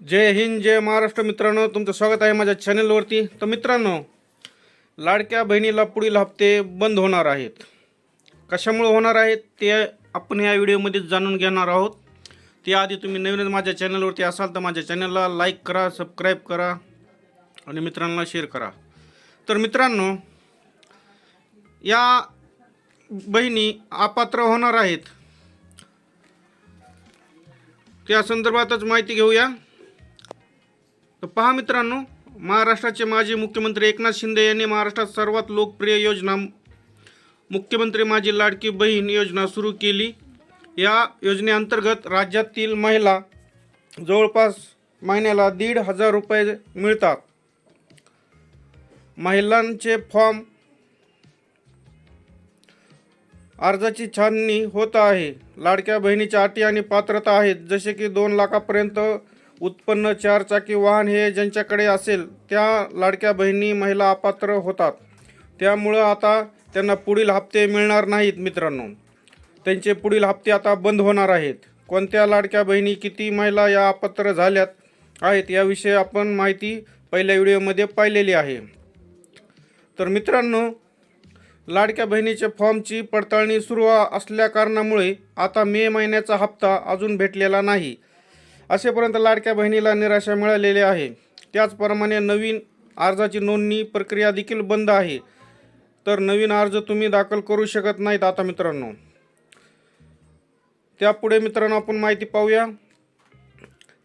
जय हिंद जय महाराष्ट्र मित्रांनो तुमचं स्वागत आहे माझ्या चॅनलवरती तर मित्रांनो लाडक्या बहिणीला पुढील हप्ते बंद होणार आहेत. कशामुळे होणार आहेत ते आपण या व्हिडिओमध्ये जाणून घेणार आहोत. त्याआधी तुम्ही नवीनच माझ्या चॅनलवरती असाल तर माझ्या चॅनलला लाईक करा सबस्क्राईब करा आणि मित्रांना शेअर करा. तर मित्रांनो या बहिणी अपात्र होणार आहेत. त्या संदर्भातच माहिती घेऊया. तर पहा मित्रांनो महाराष्ट्राचे माजी मुख्यमंत्री एकनाथ शिंदे यांनी महाराष्ट्रात सर्वात लोकप्रिय योजना मुख्यमंत्री माझी लाडकी बहीण योजना सुरू केली. या योजनेअंतर्गत राज्यातील महिला जवळपास महिन्याला दीड हजार रुपये मिळतात. महिलांचे फॉर्म अर्जाची छाननी होत आहे. लाडक्या बहिणीच्या अटी आणि पात्रता आहेत जसे की दोन लाखापर्यंत उत्पन्न चारचाकी वाहन हे ज्यांच्याकडे असेल त्या लाडक्या बहिणी महिला अपात्र होतात. त्यामुळं आता त्यांना पुढील हप्ते मिळणार नाहीत मित्रांनो. त्यांचे पुढील हप्ते आता बंद होणार आहेत. कोणत्या लाडक्या बहिणी किती महिला या अपात्र झाल्यात आहेत याविषयी आपण माहिती पहिल्या व्हिडिओमध्ये पाहिलेली आहे. तर मित्रांनो लाडक्या बहिणीच्या फॉर्मची पडताळणी सुरू असल्या कारणामुळे आता मे महिन्याचा हप्ता अजून भेटलेला नाही. असेपर्यंत लाडक्या बहिणीला निराशा मिळालेली आहे. त्याचप्रमाणे नवीन अर्जाची नोंदणी प्रक्रिया देखील बंद आहे. तर नवीन अर्ज तुम्ही दाखल करू शकत नाहीत आता मित्रांनो. त्यापुढे मित्रांनो आपण माहिती पाहूया.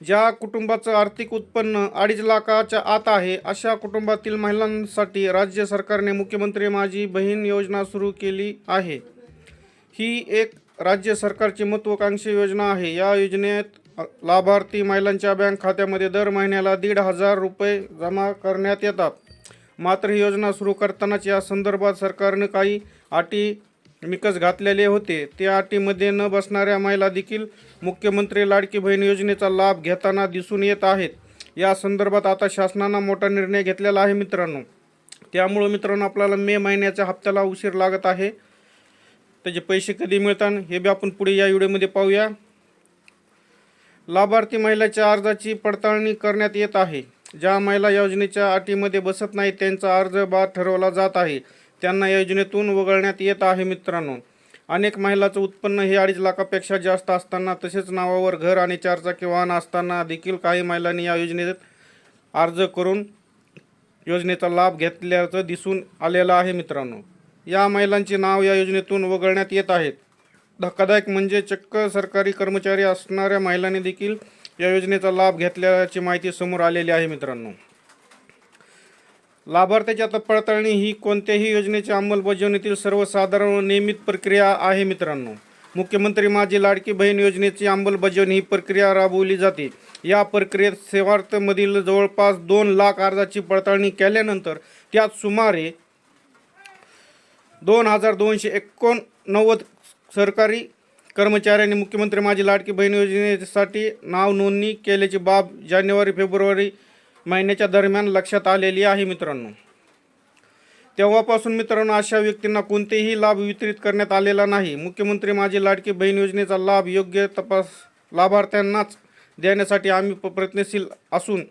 ज्या कुटुंबाचं आर्थिक उत्पन्न अडीच लाखाच्या आत आहे अशा कुटुंबातील महिलांसाठी राज्य सरकारने मुख्यमंत्री माझी बहीण योजना सुरू केली आहे. ही एक राज्य सरकारची महत्त्वाकांक्षी योजना आहे. या योजनेत लाभार्थी महिलांच्या बँक खात्यामध्ये दर महिन्याला दीड हजार रुपये जमा करण्यात येतात. मात्र ही योजना सुरू करतानाच या संदर्भात सरकारने काही अटी निकष घातलेले होते. त्या अटीमध्ये न बसणाऱ्या महिला देखील मुख्यमंत्री लाडकी बहीण योजनेचा लाभ घेताना दिसून येत आहेत. या संदर्भात आता शासनानं मोठा निर्णय घेतलेला आहे मित्रांनो. त्यामुळं मित्रांनो आपल्याला मे महिन्याच्या हप्त्याला उशीर लागत आहे. त्याचे पैसे कधी मिळतात हे बी आपण पुढे या व्हिडिओमध्ये पाहूया. लाभार्थी महिलाच्या अर्जाची पडताळणी करण्यात येत आहे. ज्या महिला योजनेच्या अटीमध्ये बसत नाही त्यांचा अर्ज बाद ठरवला जात आहे. त्यांना योजनेतून वगळण्यात येत आहे मित्रांनो. अनेक महिलाचं उत्पन्न हे अडीच लाखापेक्षा जास्त असताना तसेच नावावर घर आणि चारचाकी वाहन असताना देखील काही महिलांनी या योजनेत अर्ज करून योजनेचा लाभ घेतल्याचं दिसून आलेलं आहे मित्रांनो. या महिलांचे नाव या योजनेतून वगळण्यात येत आहेत धक्कादायक म्हणजे चक्क सरकारी कर्मचारी असणाऱ्या महिलांनी देखील या योजनेचा लाभ घेतल्याची माहिती समोर आलेली आहे मित्रांनो. लाभार्थ्याची आता पडताळणी ही कोणत्याही योजनेच्या अंमलबजावणीतील सर्वसाधारण नियमित प्रक्रिया आहे मित्रांनो. मुख्यमंत्री माझी लाडकी बहीण योजनेची अंमलबजावणी ही प्रक्रिया राबवली जाते. या प्रक्रियेत सेवार्थमधील जवळपास दोन लाख अर्जाची पडताळणी केल्यानंतर त्यात सुमारे दोन हजार दोनशे एकोणनव्वद सरकारी कर्मचाऱ्यांनी मुख्यमंत्री माझी लाडकी बहीण योजनेसाठी नाव नोंदणी केल्याची बाब जानेवारी फेब्रुवारी महिन्याच्या दरम्यान लक्षात आलेली आहे मित्रांनो. तेव्हापासून मित्रांनो अशा व्यक्तींना कोणतेही लाभ वितरित करण्यात आलेला नाही. मुख्यमंत्री माझी लाडकी बहीण योजनेचा लाभ योग्य तपास लाभार्थ्यांनाच देण्यासाठी आम्ही प- प्रयत्नशील असून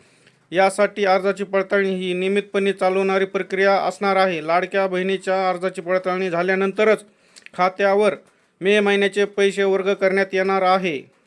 यासाठी अर्जाची पडताळणी ही नियमितपणे चालवणारी प्रक्रिया असणार आहे. लाडक्या बहिणीच्या अर्जाची पडताळणी झाल्यानंतरच खात्यावर मे महिन्याचे पैसे वर्ग करण्यात येणार आहे.